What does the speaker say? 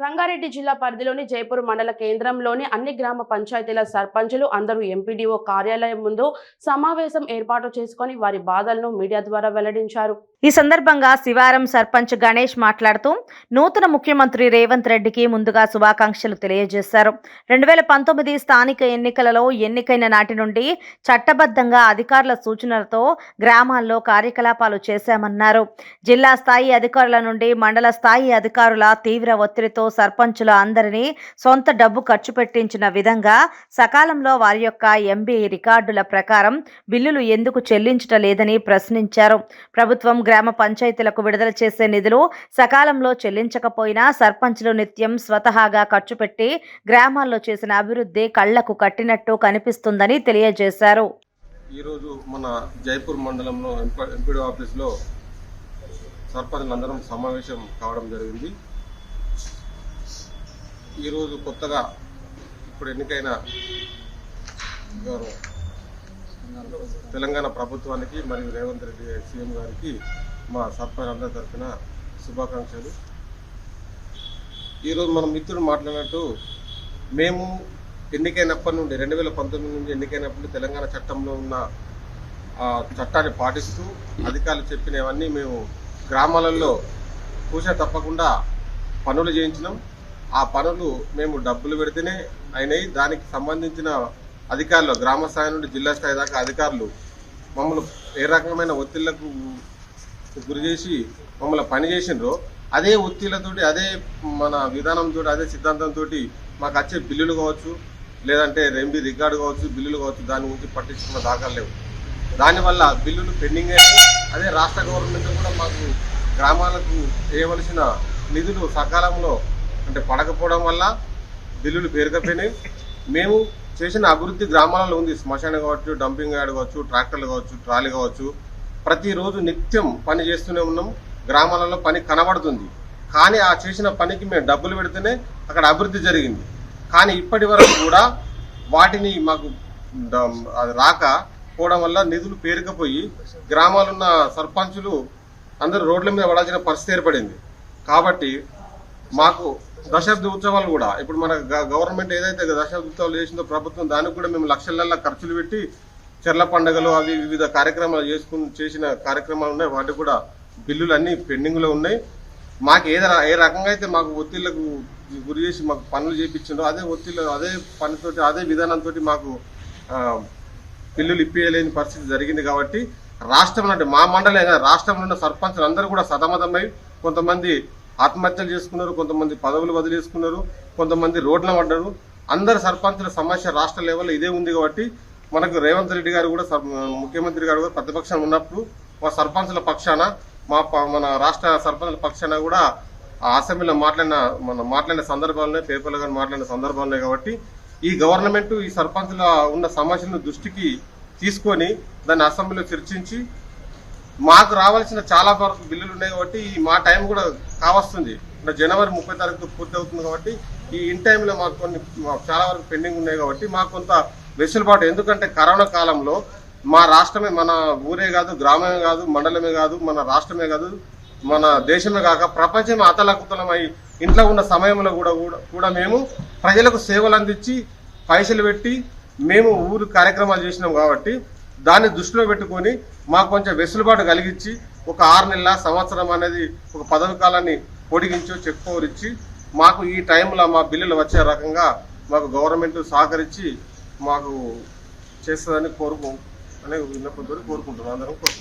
రంగారెడ్డి జిల్లా పరిధిలోని జైపూర్ మండల కేంద్రంలోని అన్ని గ్రామ పంచాయతీల సర్పంచులు అందరూ ఎంపీడీఓ కార్యాలయం ముందు సమావేశం ఏర్పాటు చేసుకొని వారి బాధలను మీడియా ద్వారా వెల్లడించారు. ఈ సందర్భంగా శివారం సర్పంచ్ గణేష్ మాట్లాడుతూ నూతన ముఖ్యమంత్రి రేవంత్ రెడ్డికి ముందుగా శుభాకాంక్షలు తెలియజేశారు. రెండు వేల పంతొమ్మిది స్థానిక ఎన్నికలలో ఎన్నికైన నాటి నుండి చట్టబద్ధంగా అధికారుల సూచనలతో గ్రామాల్లో కార్యకలాపాలు చేశామన్నారు. జిల్లా స్థాయి అధికారుల నుండి మండల స్థాయి అధికారుల తీవ్ర ఒత్తిడితో సర్పంచుల అందరినీ సొంత డబ్బు ఖర్చు పెట్టించిన విధంగా సకాలంలో వారి యొక్క ఎంబీ రికార్డుల ప్రకారం బిల్లులు ఎందుకు చెల్లించటం లేదని ప్రశ్నించారు. ప్రభుత్వం గ్రామ పంచాయతీలకు విడుదల చేసే నిధులు సకాలంలో చెల్లించకపోయినా సర్పంచులు నిత్యం స్వతహాగా ఖర్చు పెట్టి గ్రామాల్లో చేసిన అభివృద్ధి కళ్ళకు కట్టినట్టు కనిపిస్తుందని తెలియజేశారు. ఈరోజు మన జైపూర్ మండలంలో ఎంపీడీ ఆఫీస్లో సర్పంచులందరం సమావేశం కావడం జరిగింది. ఈరోజు కొత్తగా ఇప్పుడు ఎన్నికైన తెలంగాణ ప్రభుత్వానికి మరియు రేవంత్ రెడ్డి సీఎం గారికి మా సర్పంచ్ అందరి తరఫున శుభాకాంక్షలు. ఈరోజు మన మిత్రుడు మాట్లాడినట్టు మేము ఎన్నికైనప్పటి నుండి రెండు వేల పంతొమ్మిది నుండి ఎన్నికైనప్పుడు తెలంగాణ చట్టంలో ఉన్న ఆ చట్టాన్ని పాటిస్తూ అధికారులు చెప్పినవన్నీ మేము గ్రామాలలో కూస తప్పకుండా పనులు చేయించినాం. ఆ పనులు మేము డబ్బులు పెడితేనే అయినాయి. దానికి సంబంధించిన అధికారులు గ్రామ స్థాయి నుండి జిల్లా స్థాయి దాకా అధికారులు మమ్మల్ని ఏ రకమైన ఒత్తిళ్ళకు గురి చేసి మమ్మల్ని పని చేసిండ్రో అదే ఒత్తిళ్ళతోటి అదే మన విధానంతో అదే సిద్ధాంతంతో మాకు వచ్చే బిల్లులు కావచ్చు లేదంటే రెంబి రికార్డు కావచ్చు బిల్లులు కావచ్చు దాని గురించి పట్టించుకున్న దాఖలు లేవు. దానివల్ల బిల్లులు పెండింగ్ అయ్యి అదే రాష్ట్ర గవర్నమెంట్ కూడా మాకు గ్రామాలకు వేయవలసిన నిధులు సకాలంలో అంటే పడకపోవడం వల్ల బిల్లులు పేరుకపోయినాయి. మేము చేసిన అభివృద్ధి గ్రామాలలో ఉంది. శ్మశాన కావచ్చు డంపింగ్ యార్డ్ కావచ్చు ట్రాక్టర్లు కావచ్చు ట్రాలీ కావచ్చు. ప్రతిరోజు నిత్యం పని చేస్తూనే ఉన్నాం. గ్రామాలలో పని కనబడుతుంది. కానీ ఆ చేసిన పనికి మేము డబ్బులు పెడితేనే అక్కడ అభివృద్ధి జరిగింది. కానీ ఇప్పటి వరకు కూడా వాటిని మాకు అది రాక పోవడం వల్ల నిధులు పేరుకపోయి గ్రామాలున్న సర్పంచులు అందరూ రోడ్ల మీద పడాల్సిన పరిస్థితి ఏర్పడింది. కాబట్టి మాకు దశాబ్ది ఉత్సవాలు కూడా. ఇప్పుడు మన గవర్నమెంట్ ఏదైతే దశాబ్ది ఉత్సవాలు చేసిందో ప్రభుత్వం దానికి కూడా మేము లక్షలల్లా ఖర్చులు పెట్టి చెర్ల పండుగలు అవి వివిధ కార్యక్రమాలు చేసుకుని చేసిన కార్యక్రమాలు ఉన్నాయి. వాటి కూడా బిల్లులు అన్ని పెండింగ్లో ఉన్నాయి. మాకు ఏ ఏ రకంగా అయితే మాకు ఒత్తిళ్ళకు గురి చేసి మాకు పనులు చేయించిండో అదే ఒత్తిళ్ళు అదే పనితోటి అదే విధానంతో మాకు బిల్లులు ఇప్పించలేని పరిస్థితి జరిగింది కాబట్టి రాష్ట్రంలో అంటే మా మండలే కాదు రాష్ట్రంలో ఉన్న సర్పంచులు అందరూ కూడా సతమతమై కొంతమంది ఆత్మహత్యలు చేసుకున్నారు కొంతమంది పదవులు వదిలేసుకున్నారు కొంతమంది రోడ్ల పడ్డారు. అందరు సర్పంచుల సమస్య రాష్ట్ర లెవెల్లో ఇదే ఉంది కాబట్టి మనకు రేవంత్ రెడ్డి గారు కూడా ముఖ్యమంత్రి గారు కూడా ప్రతిపక్షం ఉన్నప్పుడు మా సర్పంచుల పక్షాన మా మన రాష్ట్ర సర్పంచుల పక్షాన కూడా ఆ అసెంబ్లీలో మాట్లాడిన మన మాట్లాడిన సందర్భాలనే పేపర్లో కానీ మాట్లాడిన సందర్భాలనే కాబట్టి ఈ గవర్నమెంట్ ఈ సర్పంచుల ఉన్న సమస్యలను దృష్టికి తీసుకొని దాన్ని అసెంబ్లీలో చర్చించి మాకు రావాల్సిన చాలా వరకు బిల్లులు ఉన్నాయి కాబట్టి మా టైం కూడా కావస్తుంది. అంటే జనవరి ముప్పై తారీఖు పూర్తి అవుతుంది కాబట్టి ఈ ఇన్ టైంలో మాకు కొన్ని మాకు చాలా వరకు పెండింగ్ ఉన్నాయి కాబట్టి మాకు కొంత వెసులుబాటు. ఎందుకంటే కరోనా కాలంలో మా రాష్ట్రమే మన ఊరే కాదు గ్రామమే కాదు మండలమే కాదు మన రాష్ట్రమే కాదు మన దేశమే కాక ప్రపంచమే అతలకుతలమై ఇంట్లో ఉన్న సమయంలో కూడా కూడా- కూడా మేము ప్రజలకు సేవలు అందించి పైసలు పెట్టి మేము ఊరు కార్యక్రమాలు చేసినాం కాబట్టి దాన్ని దృష్టిలో పెట్టుకొని మాకు కొంచెం వెసులుబాటు కలిగించి ఒక ఆరు నెలల సంవత్సరం అనేది ఒక పదవి కాలాన్ని పొడిగించో చెక్ పవర్ ఇచ్చి మాకు ఈ టైంలో మా బిల్లులు వచ్చే రకంగా మాకు గవర్నమెంట్ సహకరించి మాకు చేస్తుందని కోరుకు అనే విన్నపంతో కోరుకుంటున్నాం. అందరం కోరుకుంటున్నాం.